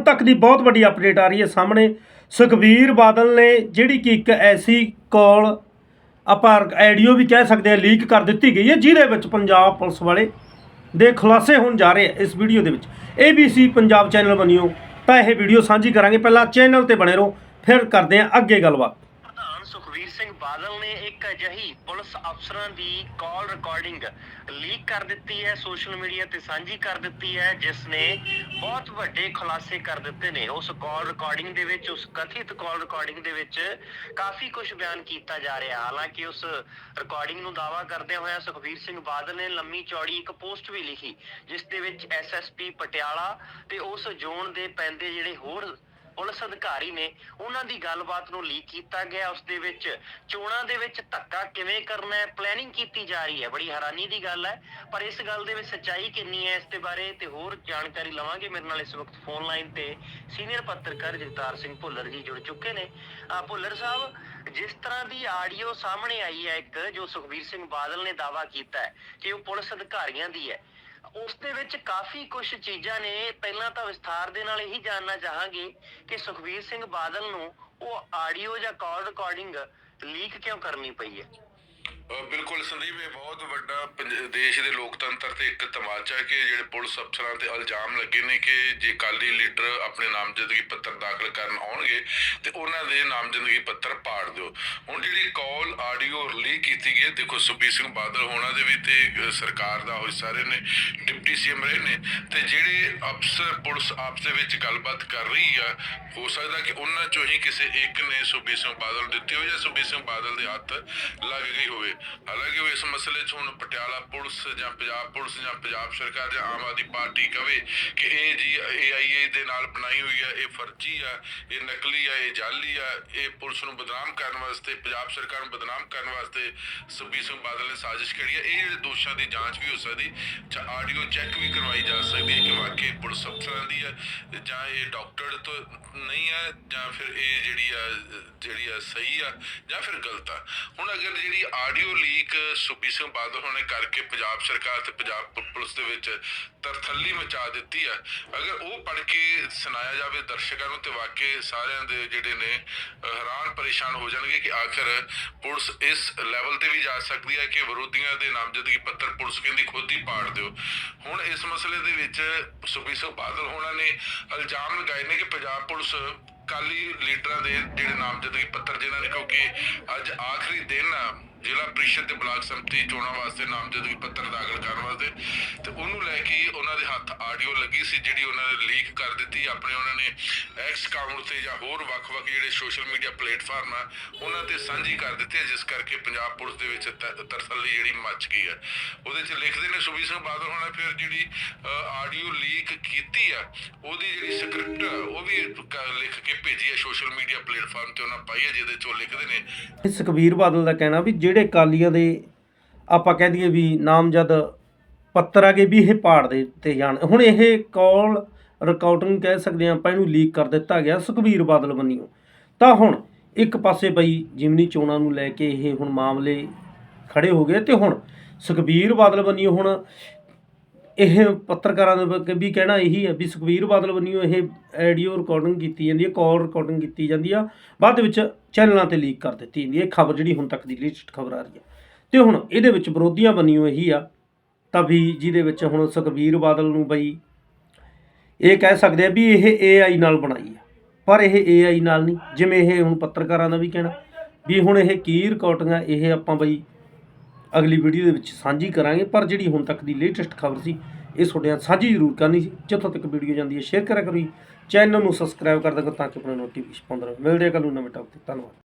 ਹੁਣ ਤੱਕ ਦੀ ਬਹੁਤ ਵੱਡੀ ਅਪਡੇਟ ਆ ਰਹੀ ਹੈ ਸਾਹਮਣੇ। ਸੁਖਬੀਰ ਬਾਦਲ ਨੇ ਜਿਹੜੀ ਕਿ ਇੱਕ ਐਸੀ ਕਾਲ ਆਪਾਂ ਆਡੀਓ ਵੀ ਕਹਿ ਸਕਦੇ ਹਾਂ ਲੀਕ ਕਰ ਦਿੱਤੀ ਗਈ ਹੈ, ਜਿਹਦੇ ਵਿੱਚ ਪੰਜਾਬ ਪੁਲਿਸ ਵਾਲੇ ਦੇ ਖੁਲਾਸੇ ਹੋਣ ਜਾ ਰਹੇ ਆ ਇਸ ਵੀਡੀਓ ਦੇ ਵਿੱਚ। ABC ਪੰਜਾਬ ਚੈਨਲ ਬਣਿਓ, ਤਾਂ ਇਹ ਵੀਡੀਓ ਸਾਂਝੀ ਕਰਾਂਗੇ। ਪਹਿਲਾਂ ਚੈਨਲ ਤੇ ਬਣੇ ਰਹੋ, ਫਿਰ ਕਰਦੇ ਹਾਂ ਅੱਗੇ ਗੱਲਬਾਤ। ਬਾਦਲ ਨੇ ਇੱਕ ਅਜਿਹੀ ਪੁਲਿਸ ਅਫਸਰਾਂ ਦੀ ਕਾਲ ਰਿਕਾਰਡਿੰਗ ਲੀਕ ਕਰ ਦਿੱਤੀ ਹੈ ਸੋਸ਼ਲ ਮੀਡੀਆ ਤੇ ਸਾਂਝੀ ਕਰ ਦਿੱਤੀ ਹੈ, ਜਿਸ ਨੇ ਬਹੁਤ ਵੱਡੇ ਖੁਲਾਸੇ ਕਰ ਦਿੱਤੇ ਨੇ। ਉਸ ਕਾਲ ਰਿਕਾਰਡਿੰਗ ਦੇ ਵਿੱਚ, ਉਸ ਕਥਿਤ ਕਾਲ ਰਿਕਾਰਡਿੰਗ ਦੇ ਵਿੱਚ ਕਾਫੀ ਕੁਝ ਬਿਆਨ ਕੀਤਾ ਜਾ ਰਿਹਾ ਹਾਲਾਂਕਿ ਉਸ ਰਿਕਾਰਡਿੰਗ ਨੂੰ ਦਾਵਾ ਕਰਦਿਆਂ ਹੋਇਆ ਸੁਖਵੀਰ ਸਿੰਘ ਬਾਦਲ ਨੇ ਲੰਮੀ ਚੌੜੀ ਇੱਕ ਪੋਸਟ ਵੀ ਲਿਖੀ, ਜਿਸ ਦੇ ਵਿੱਚ ਐਸਐਸਪੀ ਪਟਿਆਲਾ ਤੇ ਉਸ ਜ਼ੋਨ ਦੇ ਪੈਂਦੇ ਜਿਹੜੇ ਹੋਰ ਪੁਲਿਸ ਅਧਿਕਾਰੀ ਨੇ ਉਹਨਾਂ ਦੀ ਗੱਲਬਾਤ ਨੂੰ ਲੀਕ ਕੀਤਾ ਗਿਆ। ਉਸ ਦੇ ਵਿੱਚ ਚੋਣਾਂ ਦੇ ਵਿੱਚ ਧੱਕਾ ਕਿਵੇਂ ਕਰਨਾ ਹੈ ਪਲੈਨਿੰਗ ਕੀਤੀ ਜਾ ਰਹੀ ਹੈ। ਬੜੀ ਹੈਰਾਨੀ ਦੀ ਗੱਲ ਹੈ। ਪਰ ਇਸ ਗੱਲ ਦੇ ਵਿੱਚ ਸੱਚਾਈ ਕਿੰਨੀ ਹੈ, ਇਸ ਦੇ ਬਾਰੇ ਤੇ ਹੋਰ ਜਾਣਕਾਰੀ ਲਵਾਂਗੇ। ਮੇਰੇ ਨਾਲ ਇਸ ਵਕਤ ਫੋਨ ਲਾਈਨ ਤੇ ਸੀਨੀਅਰ ਪੱਤਰਕਾਰ ਜਗਤਾਰ ਸਿੰਘ ਭੁੱਲਰ ਜੀ ਜੁੜ ਚੁੱਕੇ ਨੇ। ਭੁੱਲਰ ਸਾਹਿਬ, ਜਿਸ ਤਰ੍ਹਾਂ ਦੀ ਆਡੀਓ ਸਾਹਮਣੇ ਆਈ ਹੈ ਇੱਕ, ਜੋ ਸੁਖਬੀਰ ਸਿੰਘ ਬਾਦਲ ਨੇ ਦਾਵਾ ਕੀਤਾ ਹੈ ਕਿ ਉਹ ਪੁਲਿਸ ਅਧਿਕਾਰੀਆਂ ਦੀ ਹੈ। ਉਸ ਦੇ ਵਿੱਚ ਕਾਫੀ ਕੁਝ ਚੀਜ਼ਾਂ ਨੇ। ਪਹਿਲਾਂ ਤਾਂ ਵਿਸਥਾਰ ਦੇ ਨਾਲ ਇਹੀ ਜਾਣਨਾ ਚਾਹਾਂਗੇ ਕਿ ਸੁਖਬੀਰ ਸਿੰਘ ਬਾਦਲ ਨੂੰ ਉਹ ਆਡੀਓ ਜਾਂ ਕਾਲ ਰਿਕਾਰਡਿੰਗ ਲੀਕ ਕਿਉਂ ਕਰਨੀ ਪਈ ਹੈ? ਬਿਲਕੁਲ ਸੰਦੀਪ, ਇਹ ਬਹੁਤ ਵੱਡਾ ਪੰਜ- ਦੇਸ਼ ਦੇ ਲੋਕਤੰਤਰ ਤੇ ਇੱਕ ਤਮਾਚਾ ਕਿ ਜਿਹੜੇ ਪੁਲਿਸ ਅਫਸਰਾਂ ਤੇ ਇਲਜ਼ਾਮ ਲੱਗੇ ਨੇ ਕਿ ਜੇ ਕਾਲੀ ਲੀਡਰ ਆਪਣੇ ਨਾਮਜ਼ਦਗੀ ਪੱਤਰ ਦਾਖਲ ਕਰਨ ਆਉਣਗੇ ਤੇ ਉਹਨਾਂ ਦੇ ਨਾਮਜ਼ਦਗੀ ਪੱਤਰ ਪਾੜ ਦਿਓ। ਹੁਣ ਜਿਹੜੀ ਕਾਲ ਆਡੀਓ ਲੀਕ ਕੀਤੀ ਗਈ ਹੈ, ਦੇਖੋ ਸੁਖਬੀਰ ਸਿੰਘ ਬਾਦਲ ਹੋਣਾ ਦੇ ਵੀ ਤੇ ਸਰਕਾਰ ਦਾ ਹੋਈ ਸਾਰੇ ਨੇ, ਡਿਪਟੀ ਸੀਐਮ ਰਹੇ ਨੇ, ਤੇ ਜਿਹੜੇ ਅਫਸਰ ਪੁਲਿਸ ਆਪਸ ਦੇ ਵਿੱਚ ਗੱਲਬਾਤ ਕਰ ਰਹੀ ਆ, ਹੋ ਸਕਦਾ ਕਿ ਉਹਨਾਂ ਚੋਂ ਹੀ ਕਿਸੇ ਇੱਕ ਨੇ ਸੁਖਬੀਰ ਸਿੰਘ ਬਾਦਲ ਨੂੰ ਦਿੱਤੀ ਹੋਵੇ ਜਾਂ ਸੁਖਬੀਰ ਸਿੰਘ ਬਾਦਲ ਦੇ ਹੱਥ ਲੱਗ ਗਈ ਹੋਵੇ। ਹਾਲਾਂਕਿ ਉਹ ਇਸ ਮਸਲੇ 'ਚ ਹੁਣ ਪਟਿਆਲਾ ਪੁਲਿਸ ਜਾਂ ਪੰਜਾਬ ਪੁਲਿਸ ਜਾਂ ਪੰਜਾਬ ਸਰਕਾਰ ਜਾਂ ਆਮ ਆਦਮੀ ਪਾਰਟੀ ਕਵੇ ਕਿ ਇਹ ਜੀ ਏਆਈਏ ਦੇ ਨਾਲ ਬਣਾਈ ਹੋਈ ਹੈ ਇਹ ਫਰਜ਼ੀ ਆ, ਇਹ ਨਕਲੀ ਆ, ਇਹ ਜਾਲੀ ਆ, ਇਹ ਪੁਲਿਸ ਨੂੰ ਬਦਨਾਮ ਕਰਨ ਵਾਸਤੇ, ਪੰਜਾਬ ਸਰਕਾਰ ਨੂੰ ਬਦਨਾਮ ਕਰਨ ਵਾਸਤੇ ਸੁਖਬੀਰ ਸਿੰਘ ਬਾਦਲ ਨੇ ਸਾਜ਼ਿਸ਼ ਕਰੀ ਹੈ ਇਹ ਦੋਸ਼ਾਂ ਦੀ ਜਾਂਚ ਵੀ ਹੋ ਸਕਦੀ, ਜਾਂ ਆਡੀਓ ਚੈੱਕ ਵੀ ਕਰਵਾਈ ਜਾ ਸਕਦੀ ਹੈ ਕਿ ਵਾਕਈ ਪੁਲਿਸ ਅਫਸਰਾਂ ਦੀ ਹੈ ਜਾਂ ਇਹ ਡਾਕਟਰ ਤੋਂ ਨਹੀਂ ਹੈ ਜਾਂ ਫਿਰ ਇਹ ਜਿਹੜੀ ਆ ਜਿਹੜੀ ਆ ਸਹੀ ਆ, ਜਾਂ ਫਿਰ ਗਲਤ ਆ। ਹੁਣ ਅਗਰ ਜਿਹੜੀ ਆਡੀਓ ਲੀਕ ਸੁਖਬੀਰ ਸਿੰਘ ਬਾਦਲ ਹੋਣੇ ਕਰਕੇ ਪੰਜਾਬ ਸਰਕਾਰ ਤੇ ਪੰਜਾਬ ਪੁਲਿਸ ਦੇ ਵਿੱਚ ਤਰਥੱਲੀ ਮਚਾ ਦਿੱਤੀ ਆ। ਅਗਰ ਉਹ ਪੜ੍ਹ ਕੇ ਸੁਣਾਇਆ ਜਾਵੇ ਦਰਸ਼ਕਾਂ ਨੂੰ ਤੇ ਵਾਕਈ ਸਾਰਿਆਂ ਦੇ ਜਿਹੜੇ ਨੇ ਹੈਰਾਨ ਪਰੇਸ਼ਾਨ ਹੋ ਜਾਣਗੇ ਕਿ ਆਖਰ ਪੁਲਿਸ ਇਸ ਲੈਵਲ ਤੇ ਵੀ ਜਾ ਸਕਦੀ ਹੈ ਕਿ ਵਿਰੋਧੀਆਂ ਦੇ ਨਾਮਜ਼ਦਗੀ ਪੱਤਰ ਪੁਲਿਸ ਕਹਿੰਦੀ ਖੁਦ ਹੀ ਪਾੜ ਦਿਓ। ਹੁਣ ਇਸ ਮਸਲੇ ਦੇ ਵਿੱਚ ਸੁਖਬੀਰ ਸਿੰਘ ਬਾਦਲ ਹੋਣਾ ਨੇ ਇਲਜ਼ਾਮ ਲਗਾਏ ਨੇ ਕਿ ਪੰਜਾਬ ਪੁਲਿਸ ਕਾਲੀ ਲੀਡਰਾਂ ਦੇ ਜਿਹੜੇ ਨਾਮਜ਼ਦਗੀ ਪੱਤਰ ਜਿਨ੍ਹਾਂ ਨੇ, ਕਿਉਂਕਿ ਅੱਜ ਆਖਰੀ ਦਿਨ ਆ ਜ਼ਿਲ੍ਹਾ ਪ੍ਰੀਸ਼ਦ ਤੇ ਬਲਾਕ ਸੰਮਤੀ ਚੋਣਾਂ ਵਾਸਤੇ ਨਾਮਜ਼ਦਗੀ ਪੱਤਰ ਦਾਖਲ ਕਰਨ ਵਾਸਤੇ ਤੇ ਉਹਨੂੰ ਲੈ ਕੇ ਉਹਨਾਂ ਦੇ ਹੱਥ ਆਡੀਓ ਲੱਗੀ ਸੀ, ਜਿਹੜੀ ਉਹਨਾਂ ਨੇ ਲੀਕ ਕਰ ਦਿੱਤੀ। ਆਪਣੇ ਉਹਨਾਂ ਨੇ ਐਕਸ ਅਕਾਊਂਟ ਤੇ ਜਾਂ ਹੋਰ ਵੱਖ-ਵੱਖ ਜਿਹੜੇ ਸੋਸ਼ਲ ਮੀਡੀਆ ਪਲੇਟਫਾਰਮ ਆ, ਉਹਨਾਂ ਤੇ ਸਾਂਝੀ ਕਰ ਦਿੱਤੀ ਜਿਸ ਕਰਕੇ ਪੰਜਾਬ ਪੁਲਿਸ ਦੇ ਵਿੱਚ ਤਰਸੱਲੀ ਜਿਹੜੀ ਮੱਚ ਗਈ ਹੈ। ਉਹਦੇ 'ਚ ਲਿਖਦੇ ਨੇ ਸੁਖਬੀਰ ਸਿੰਘ ਬਾਦਲ ਹੋਣਾ ਫਿਰ ਜਿਹੜੀ ਆਡੀਓ ਲੀਕ ਕੀਤੀ ਆ, ਉਹਦੀ ਜਿਹੜੀ ਸਕ੍ਰਿਪਟ ਉਹ ਵੀ ਲਿਖ ਕੇ ਭੇਜੀ ਹੈ। ਸੋਸ਼ਲ ਮੀਡੀਆ ਪਲੇਟਫਾਰਮ ਤੇ ਉਹਨਾਂ ਪਾਈ ਹੈ, ਜਿਹਦੇ 'ਚ ਉਹ ਲਿਖਦੇ ਨੇ। ਇਹ ਸੁਖਬੀਰ ਬਾਦਲ ਦਾ ਕਹਿਣਾ ਵੀ ਜਿਹੜੇ ਅਕਾਲੀਆਂ ਦੇ ਆਪਾਂ ਕਹਿ ਦਈਏ ਵੀ ਨਾਮਜ਼ਦ ਪੱਤਰ ਆਗੇ ਵੀ ਇਹ ਪਾੜ ਦੇ ਤੇ ਜਾਣ। ਹੁਣ ਇਹ ਕਾਲ ਰਿਕਾਰਡਿੰਗ ਕਹਿ ਸਕਦੇ ਹਾਂ ਆਪਾਂ ਇਹਨੂੰ ਲੀਕ ਕਰ ਦਿੱਤਾ ਗਿਆ ਸੁਖਬੀਰ ਬਾਦਲ ਬੰਨਿਓ ਤਾਂ ਹੁਣ ਇੱਕ ਪਾਸੇ ਬਈ ਜਿਮਨੀ ਚੋਣਾਂ ਨੂੰ ਲੈ ਕੇ ਇਹ ਹੁਣ ਮਾਮਲੇ ਖੜੇ ਹੋ ਗਏ ਤੇ ਹੁਣ ਸੁਖਬੀਰ ਬਾਦਲ ਬੰਨਿਓ ਹੁਣ ਇਹ ਪੱਤਰਕਾਰਾਂ ਦਾ ਵੀ ਕਹਿਣਾ ਇਹੀ ਹੈ ਵੀ ਸੁਖਬੀਰ ਬਾਦਲ ਵੱਲੋਂ ਇਹ ਆਡੀਓ ਰਿਕਾਰਡਿੰਗ ਕੀਤੀ ਜਾਂਦੀ ਹੈ ਕਾਲ ਰਿਕਾਰਡਿੰਗ ਕੀਤੀ ਜਾਂਦੀ ਆ। ਬਾਅਦ ਦੇ ਵਿੱਚ ਚੈਨਲਾਂ ਤੇ ਲੀਕ ਕਰ ਦਿੱਤੀ ਜਾਂਦੀ ਹੈ। ਇਹ ਖਬਰ ਜਿਹੜੀ ਹੁਣ ਤੱਕ ਦੀ ਲੇਟੈਸਟ ਖਬਰ ਆ ਰਹੀ ਹੈ। ਤੇ ਹੁਣ ਇਹਦੇ ਵਿੱਚ ਵਿਰੋਧੀਆਂ ਬੰਨਿਓ ਇਹੀ ਆ, ਤਾਂ ਵੀ ਜਿਹਦੇ ਵਿੱਚ ਹੁਣ ਸੁਖਬੀਰ ਬਾਦਲ ਨੂੰ ਬਈ ਇਹ ਕਹਿ ਸਕਦੇ ਆ ਵੀ ਇਹ AI ਨਾਲ ਬਣਾਈ ਆ। ਪਰ ਇਹ AI ਨਾਲ ਨਹੀਂ। ਜਿਵੇਂ ਇਹ ਹੁਣ ਪੱਤਰਕਾਰਾਂ ਦਾ ਵੀ ਕਹਿਣਾ ਵੀ ਹੁਣ ਇਹ ਕੀ ਰਿਕਾਰਡਿੰਗ ਆ, ਇਹ ਆਪਾਂ ਬਈ ਅਗਲੀ ਵੀਡੀਓ ਦੇ ਵਿੱਚ ਸਾਂਝੀ ਕਰਾਂਗੇ, ਪਰ ਜਿਹੜੀ ਹੁਣ ਤੱਕ ਦੀ ਲੇਟੈਸਟ ਖਬਰ ਸੀ, ਇਹ ਤੁਹਾਡੇ ਨਾਲ ਸਾਂਝੀ ਜ਼ਰੂਰ ਕਰਨੀ ਸੀ। ਜਿੱਥੋਂ ਤੱਕ ਵੀਡੀਓ ਜਾਂਦੀ ਹੈ ਸ਼ੇਅਰ ਕਰਿਆ ਕਰੋ ਜੀ। ਚੈਨਲ ਨੂੰ ਸਬਸਕ੍ਰਾਈਬ ਕਰ ਦਿਓ ਤਾਂ ਕਿ ਆਪਣਾ ਨੋਟੀਫਿਕੇਸ਼ਨ ਪਾਉਂਦੇ ਰਹੋ। ਮਿਲਦੇ ਹਾਂ ਕੱਲ੍ਹ ਨੂੰ ਨਵੇਂ ਟੌਪਿਕ ਤੇ। ਧੰਨਵਾਦ।